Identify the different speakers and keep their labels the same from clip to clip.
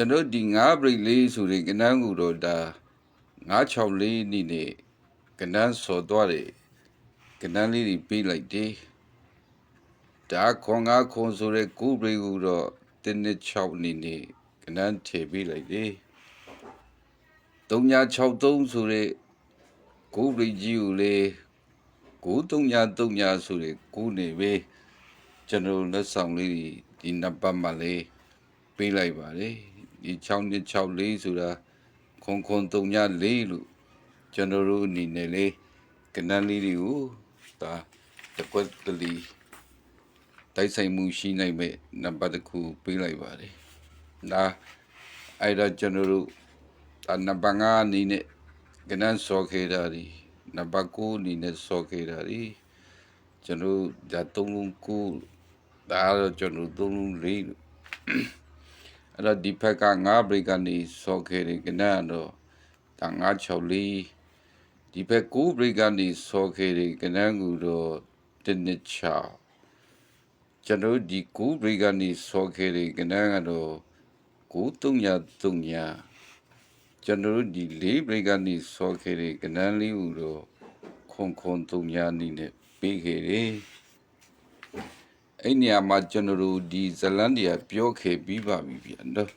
Speaker 1: ကျွန်တော်ဒီ9ဘရိတ်လေးဆိုရင်ကနန်းကူတော့ဒါ964နိနဲ့ကနန်းစော်သွားတယ်ကနန်းလေးတွေပေးလိုက်တယ်ဒါခွန်9ခွန်ဆိုတဲ့9ဘရိတ်ကူတော့126နိနဲ့ကနန်းထည့်ပေးလိုက်တယ်3963ဆိုတဲ့9ဘရိတ်ကြီးကိုလေ9333ဆိုတဲ့9နေပဲကျွန်တော်လက်ဆောင်လေးတွေဒီနံပါတ်မှလေးပေးလိုက်ပါတယ် ဒီ6နှစ်6လေးဆိုတာခွန်ခွန်34လို့ကျွန်တော်တို့အနေနဲ့လေကနန်းလေးတွေကိုဒါတကွက်ကလေးတိုက်ဆိုင်မှုရှိနိုင်မဲ့နံပါတ်တစ်ခုပေးလိုက်ပါတယ်ဒါအဲ့တော့ကျွန်တော်တို့ဒါနံပါတ်5အနေနဲ့ကနန်းစော်ခဲ့တာဒီနံပါတ်9အနေနဲ့စော်ခဲ့တာဒီကျွန်တော်ဒါ3လုံး9ဒါတော့ကျွန်တော်3လုံး4လို့ အဲ့တော့ဒီဖက်က9ဘရိတ်ကနေစော်ခဲ့တယ်ကနန်းတော့ဒါ964ဒီဖက်9ဘရိတ်ကနေစော်ခဲ့တယ်ကနန်းကူတော့126ကျွန်တော်ဒီ9ဘရိတ်ကနေစော်ခဲ့တယ်ကနန်းကတော့9333ကျွန်တော်ဒီ4ဘရိတ်ကနေစော်ခဲ့တယ်ကနန်းလေးဦးတော့ခွန်ခွန်3နီးနဲ့ပေးခဲ့တယ် အဲ့နေရာမှာကျွန်တော်တို့ဒီဇလန်ဒီယာပြောခဲ့ပြီးပါပြီဗျာနော်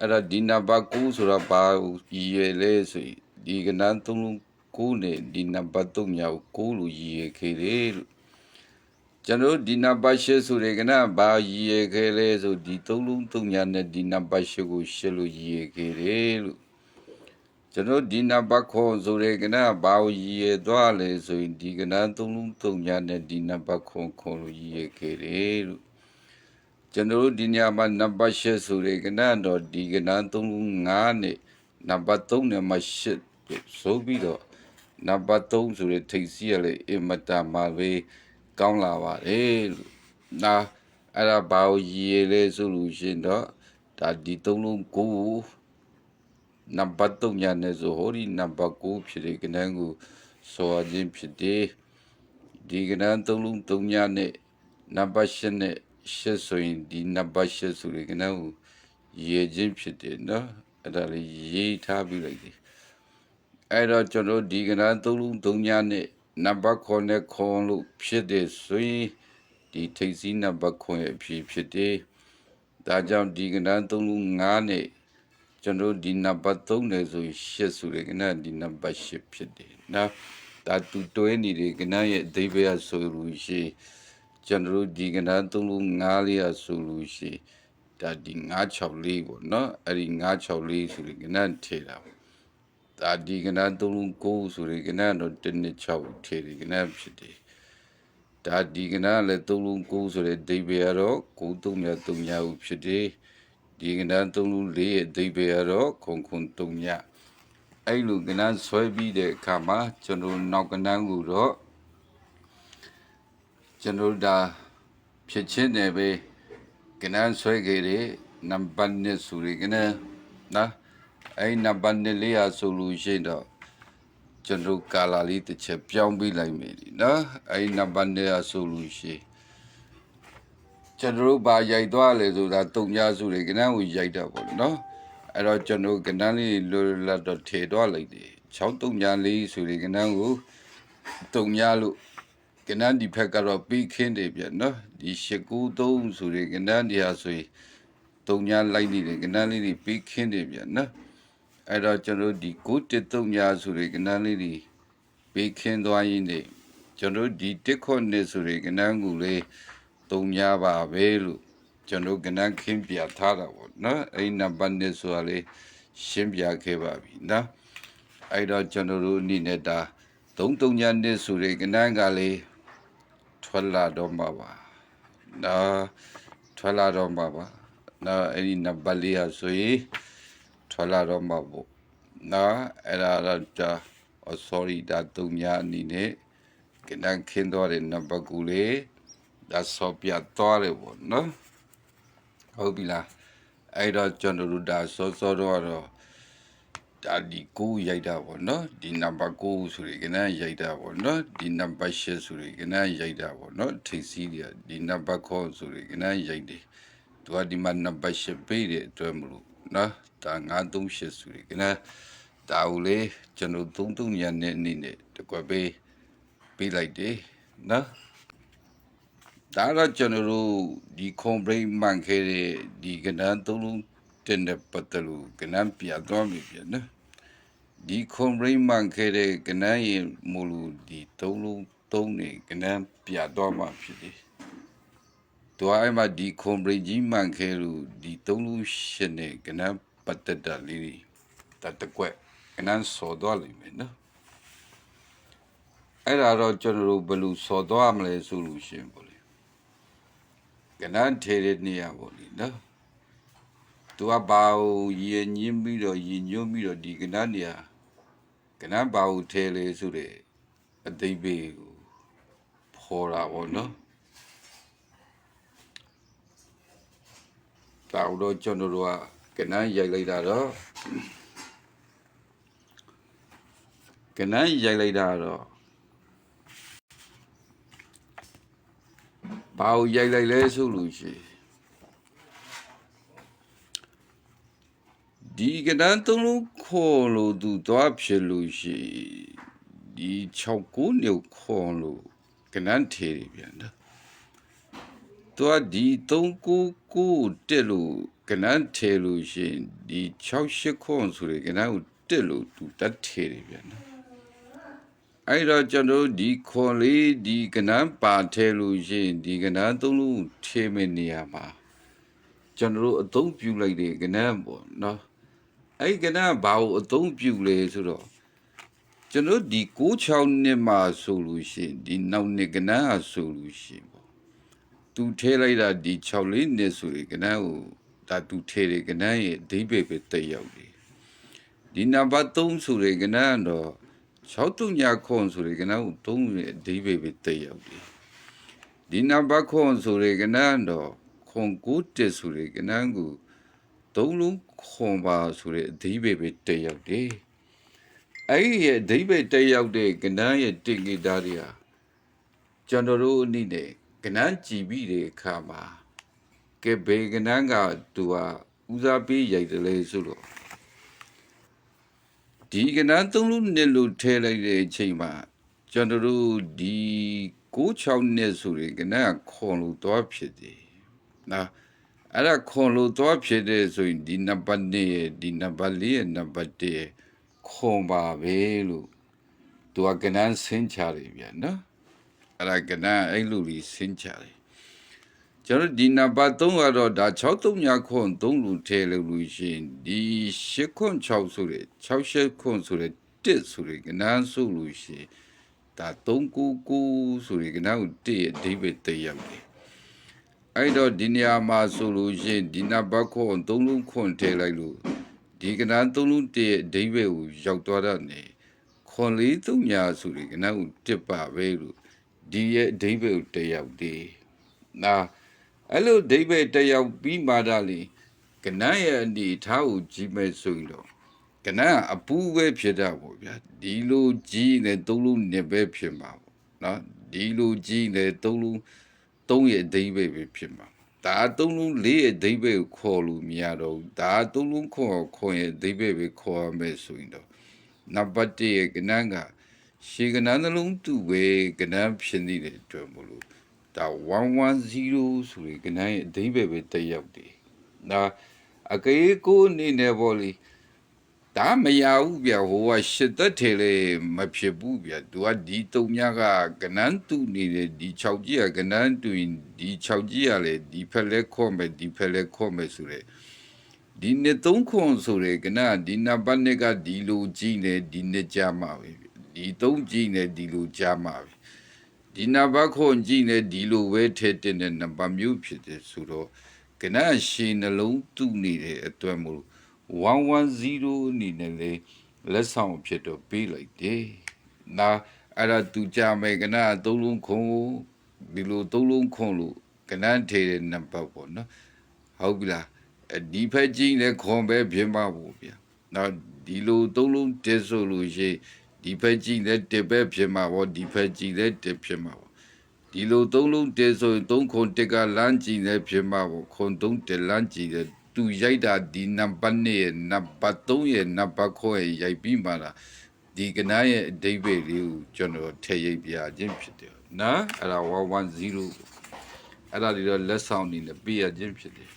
Speaker 1: အဲ့ဒါဒီနံပါတ်9ဆိုတာဘာရည်ရွယ်လဲဆိုရင်ဒီကနန်းသုံးလုံး9နဲ့ဒီနံပါတ်3မြောက်9လို့ရည်ရွယ်ခဲ့တယ်လို့ကျွန်တော်တို့ဒီနံပါတ်10ဆိုတဲ့ကနန်းဘာရည်ရွယ်ခဲ့လဲဆိုဒီ3လုံး3ညာနဲ့ဒီနံပါတ်10ကို10လို့ရည်ရွယ်ခဲ့တယ်လို့ ကျွန်တော်ဒီနံပါတ်ခွန်ဆိုတဲ့ကနန်းဘာကိုရည်ရွယ်သွားလဲဆိုရင်ဒီကနန်း3လုံး3ညာနဲ့ဒီနံပါတ်ခွန်ခွန်လို့ရည်ရွယ်ခဲ့တယ်လို့ကျွန်တော်တို့ဒီညမှာနံပါတ်8ဆိုတဲ့ကဏ္ဍတော့ဒီကဏ္ဍ35နဲ့နံပါတ်3နဲ့မှ8ဆိုပြီးတော့နံပါတ်3ဆိုတဲ့ထိပ်စီးရလေအင်မတန်မှာပဲကောင်းလာပါတယ်လို့နာအဲ့ဒါဘာကိုရည်ရလဲဆိုလို့ရှရင်တော့ဒါဒီ3လုံး9 နံပါတ်3ညာနဲ့ဆိုဟောဒီနံပါတ်9ဖြစ်တဲ့ကဏ္ဍကိုဆိုအချင်းဖြစ်တယ်ဒီကဏ္ဍ3လုံး3ညာနဲ့နံပါတ်8နဲ့ရှစ်ဆိုရင်ဒီနံပါတ်ရှစ်ဆိုရင်ကနန်းကိုရေချင်းဖြစ်တယ်နော်အဲ့ဒါလေးရေးထားပြီးလိုက်တယ်အဲ့တော့ကျွန်တော်ဒီကနန်းသုံးလုံးသုံးညနဲ့နံပါတ်9နဲ့ခွန်လို့ဖြစ်တယ်ဆိုရင်ဒီထိပ်စီးနံပါတ်9ရဲ့အဖြစ်ဖြစ်တယ်ဒါကြောင့်ဒီကနန်းသုံးလုံး9နဲ့ ကျွန်တော်ဒီနံပါတ်3နဲ့ဆိုရင်ရှစ်ဆိုရင်ကနန်းဒီနံပါတ်10ဖြစ်တယ်နော်ဒါတူတွဲနေတဲ့ကနန်းရဲ့အဓိပ္ပာယ်ဆိုလို့ရှိရင်ကျွန်တော်တို့ဒီကဏ္ဍသုံးလုံး9လေးရဆိုလို့ရှိရင်ဒါဒီ964ပေါ့နော်အဲ့ဒီ964ဆိုရင်ကဏ္ဍထေတာပေါ့ဒါဒီကဏ္ဍသုံးလုံး9ဆိုရင်ကဏ္ဍတော့126ထေတယ်ကဏ္ဍဖြစ်တယ်ဒါဒီကဏ္ဍလည်းသုံးလုံး9ဆိုတဲ့ဒိဗေရတော့9333ဟုဖြစ်တယ် ဒီကဏ္ဍသုံးလုံး4ရဲ့ဒိဗေရတော့ခုံခုံ3ညအဲ့လိုကဏ္ဍဆွဲပြီးတဲ့အခါမှာကျွန်တော်နောက်ကဏ္ဍကိုတော့ကျွန်တော်တို့ဒါဖြစ်ချင်းတယ်ပဲကနန်းဆွဲခဲ့တဲ့နံပါတ်1ဆိုရကနန်းနော်အဲ့နံပါတ်1လေးဟာဆိုလို့ရှိရင်တော့ကျွန်တော်ကာလာလေးတစ်ချက်ပြောင်းပေးလိုက်မယ်လीနော်အဲ့နံပါတ်1ဟာဆိုလို့ရှိရင် ကျွန်တော်တို့ဘာရိုက်သွားလဲဆိုတာတုံညာဆိုရကနန်းကိုရိုက်တာပေါ့နော်အဲ့တော့ကျွန်တော်ကနန်းလေးလွတ်လပ်တော့ထေသွားလိုက်တယ်6တုံညာလေးဆိုရကနန်းကိုတုံညာလို့ကနန်းဒီဖက်ကတော့ပြီးခင်းတယ်ဗျနော်ဒီ893ဆိုတဲ့ကနန်းဒီဟာဆိုရင်တုံညာလိုက်နေတဲ့ကနန်းလေးတွေပြီးခင်းတယ်ဗျနော်အဲ့တော့ကျွန်တော်ဒီ913ညာဆိုတဲ့ကနန်းလေးတွေပြီးခင်းသွားရင်းနေကျွန်တော်ဒီတစ်ခွန်းနေဆိုတဲ့ကနန်းကူလေး တုံညာပါပဲလို့ကျွန်တော်ကနန်းခင်းပြထားတာပေါ့နော်အဲ့နံပါတ်နဲ့ဆိုတာလေးရှင်းပြခဲ့ပါပြီနော်အဲ့တော့ကျွန်တော်တို့အနေနဲ့ဒါ33ညာနဲ့ဆိုတဲ့ကနန်းကလေးထွက်လာတော့မှာပါနော်ထွက်လာတော့မှာပါနော်အဲ့ဒီနံပါတ်လေးဟာဆိုရင်ထွက်လာတော့မှာပေါ့နော်အဲ့ဒါတော့ဒါ oh sorry ဒါတုံညာအနေနဲ့ကနန်းခင်းသွားတဲ့နံပါတ်ကူလေး ဒါဆော့ပြသွားတယ်ပေါ့နော်ဟုတ်ပြီလားအဲ့တော့ကျွန်တော်တို့ဒါစောစောတော့တော့ဒါဒီကိုရိုက်တာပေါ့နော်ဒီနံပါတ်9ဆိုရင်ကနန်းရိုက်တာပေါ့နော်ဒီနံပါတ်10ဆိုရင်ကနန်းရိုက်တာပေါ့နော်ထိပ်စီးတယ်ဒီနံပါတ်9ဆိုရင်ကနန်းရိုက်တယ်သူကဒီမှာနံပါတ်10ပေးတဲ့အတွက်မလို့နော်ဒါ938ဆိုရကနဒါဦးလေကျွန်တော်33ညနဲ့အနေနဲ့တကွက်ပေးပေးလိုက်တယ်နော် ဒါတော့ကျွန်တော်တို့ဒီကွန်ဘရိတ်မှန်ခဲ့တဲ့ဒီကနန်းသုံးလုံးတင်တဲ့ပတ်သက်လို့ကနန်းပြသွားပြီပြန်နော်ဒီကွန်ဘရိတ်မှန်ခဲ့တဲ့ကနန်းရဲ့မူလူဒီသုံးလုံးသုံးနေကနန်းပြသွားမှဖြစ်တယ်တွားအဲ့မှာဒီကွန်ဘရိတ်ကြီးမှန်ခဲ့လို့ဒီသုံးလုံးရှင်းနေကနန်းပတ်သက်တာလေးတွေတတ်တကွက်ကနန်းစော်သွားလိမ့်မယ်နော်အဲ့ဒါတော့ကျွန်တော်တို့ဘယ်လိုစော်သွားမလဲဆိုလို့ရှင်းပေါ့လေ ကနန်းထေတဲ့နေရာပေါ့လေနော်သူကဘာကိုရည်ညင်းပြီးတော့ရည်ညွှန်းပြီးတော့ဒီကနန်းနေရာကနန်းဘာကိုထဲလေဆိုတဲ့အသိပ္ပယ်ကိုဖော်တာပေါ့နော်ဒါတော့ကျွန်တော်တို့ကကနန်းရိုက်လိုက်တာတော့ကနန်းရိုက်လိုက်တာတော့ ဘာကိုရိုက်လိုက်လဲဆိုလို့ရှိရင်ဒီကနန်းသုံးလုံးခေါ်လို့သူသွားဖြစ်လို့ရှိရင်ဒီ6ကိုညုတ်ခေါ်လို့ကနန်းထေတယ်ပြန်နော်သူကဒီ3ကိုကိုတက်လို့ကနန်းထေလို့ရှိရင်ဒီ6 8ခွန်ဆိုရယ်ကနန်းကိုတက်လို့သူတတ်ထေတယ်ပြန်နော် အဲ့တော့ကျွန်တော်ဒီခွန်လေးဒီကနန်းပါထဲလို့ရှိရင်ဒီကနန်းသုံးလုံးထေမယ့်နေရာမှာကျွန်တော်တို့အသုံးပြုလိုက်တဲ့ကနန်းပေါ့နော်အဲ့ကနန်းဘာကိုအသုံးပြုလဲဆိုတော့ကျွန်တော်ဒီ96နှစ်မှာဆိုလို့ရှိရင်ဒီနောက်နှစ်ကနန်းဟာဆိုလို့ရှိရင်ပေါ့သူထဲလိုက်တာဒီ6လေးနှစ်ဆိုရင်ကနန်းကိုဒါသူထဲတယ်ကနန်းရဲ့အဓိပ္ပာယ်ပဲတက်ရောက်တယ်ဒီနံပါတ်3ဆိုရင်ကနန်းတော့ 6ညခွန်ဆိုရင်ကနန်းကို3ရဲ့အဓိပ္ပာယ်ပဲတက်ရောက်တယ်ဒီနံပါတ်ခွန်ဆိုရင်ကနန်းတော့ခွန်9တက်ဆိုရင်ကနန်းကိုသုံးလုံးခွန်ပါဆိုတဲ့အဓိပ္ပာယ်ပဲတက်ရောက်တယ်အဲ့ဒီရဲ့အဓိပ္ပာယ်တက်ရောက်တဲ့ကဏ္ဍရဲ့တင်ဂီတာတွေဟာကျွန်တော်တို့အနေနဲ့ကဏ္ဍကြည်ပြီးတဲ့အခါမှာကဲဘေကဏ္ဍကသူဟာဦးစားပေးရိုက်တယ်လေဆိုတော့ ဒီကဏ္ဍသုံးလုံးနဲ့လို့ထဲလိုက်တဲ့အချိန်မှာကျွန်တော်တို့ဒီ96နှစ်ဆိုရင်ကဏ္ဍကခွန်လို့သွားဖြစ်တယ်နော်အဲ့ဒါခွန်လို့သွားဖြစ်တဲ့ဆိုရင်ဒီနံပါတ်2ရဲ့ဒီနံပါတ်4ရဲ့နံပါတ်1ရဲ့ခွန်ပါပဲလို့သူကကနန်းဆင်းချတယ်ဗျာနော်အဲ့ဒါကနန်းအဲ့လိုလေးဆင်းချတယ် ကျွန်တော်ဒီနံပါတ်3ကတော့ဒါ63ညခွန်3လူထဲလို့လို့ရှိရင်ဒီ8ခွန်6ဆိုတဲ့68ခွန်ဆိုတဲ့1ဆိုတဲ့ကနန်းဆိုလို့ရှိရင်ဒါ399ဆိုတဲ့ကနန်းကို1ရဲ့အဓိပ္ပာယ်တည်ရောက်တယ်အဲ့တော့ဒီနေရာမှာဆိုလို့ရှိရင်ဒီနံပါတ်ခွန်3လုံးခွန်ထဲလိုက်လို့ဒီကဏ္ဍသုံးလုံးတည်းအဓိပ္ပာယ်ကိုရောက်သွားတာနေခွန်လေးသုံးညာဆိုဒီကဏ္ဍကိုတစ်ပါပဲလို့ဒီရဲ့အဓိပ္ပာယ်ကိုတက်ရောက်တယ်။နာ အဲ့လိုအဓိပ္ပာယ်တက်ရောက်ပြီးမှဒါလေကဏ္ဍရဲ့အနေထားကိုကြည့်မဲ့ဆိုရင်တော့ကဏ္ဍအပူပဲဖြစ်တာပေါ့ဗျာဒီလိုကြီးနေသုံးလုံးနေပဲဖြစ်မှာပေါ့နော်ဒီလိုကြီးနေသုံးလုံးသုံးရဲ့အဓိပ္ပာယ်ပဲဖြစ်မှာဒါသုံးလုံးလေးရဲ့အဓိပ္ပာယ်ကိုခေါ်လို့မရတော့ဘူးဒါသုံးလုံးခေါ်ခေါ်ရဲ့အဓိပ္ပာယ်ပဲခေါ်ရမယ်ဆိုရင်တော့နံပါတ်1ရဲ့ကဏ္ဍကရှေကဏ္ဍနှလုံးတူပဲကဏ္ဍဖြစ်နေတဲ့အတွက်မလို့ ဒါ110ဆိုရင်ကဏ္ဍရဲ့အဓိပ္ပာယ်ပဲတက်ရောက်တယ်ဒါအကေကိုအနေနဲ့ပေါ့လေဒါမရဘူးဗျဟိုကရှစ်သက်တယ်လေမဖြစ်ဘူးဗျသူကဒီတုံမြကကနန်းတူနေတယ်ဒီ6ကြီးကကနန်းတူရင်ဒီ6ကြီးကလေဒီဖက်လက်ခေါ်မယ်ဒီဖက်လက်ခေါ်မယ်ဆိုရယ်ဒီနှစ်သုံးခွန်ဆိုရယ်ကနဒီနံပါတ်နှစ်ကဒီလိုကြီးနေဒီနှစ်ကြမှာပဲဒီသုံးကြီးနေဒီလိုကြမှာပဲ ဒီနံပါတ်ခွန်ကြီးနေဒီလိုပဲထည့်တဲ့နံပါတ်မျိုးဖြစ်တယ်ဆိုတော့ကနရှင်းနှလုံးတူနေတဲ့အတွက်မို့110အနေနဲ့လေလက်ဆောင်ဖြစ်တော့ပေးလိုက်တယ်။နာအဲ့ဒါသူကြမယ်ကနသုံးလုံးခုံကိုဒီလိုသုံးလုံးခုံလို့ကနထေတဲ့နံပါတ်ပေါ့နော်။ဟုတ်ပြီလား။ဒီဖက်ကြီးလည်းခွန်ပဲပြင်ပါဘူးဗျာ။နော်ဒီလိုသုံးလုံးတက်ဆိုလို့ရှိ ဒီဖက်ကြီးလည်းတက်ပဲပြင်ပါပေါ့ဒီဖက်ကြီးလည်းတက်ပြင်ပါပေါ့ဒီလိုသုံးလုံးတက်ဆိုရင်သုံးခွန်တက်ကလမ်းကြည့်လည်းပြင်ပါပေါ့ခွန်သုံးတက်လမ်းကြည့်လည်းသူရိုက်တာဒီနံပါတ်2ရဲ့နံပါတ်3ရဲ့နံပါတ်9ရဲ့ရိုက်ပြီးမှလာဒီကနားရဲ့အဓိပ္ပာယ်လေးကိုကျွန်တော်ထည့်ရိုက်ပြခြင်းဖြစ်တယ်နော်အဲ့ဒါ110အဲ့ဒါဒီတော့လက်ဆောင်အနေနဲ့ပေးရခြင်းဖြစ်တယ်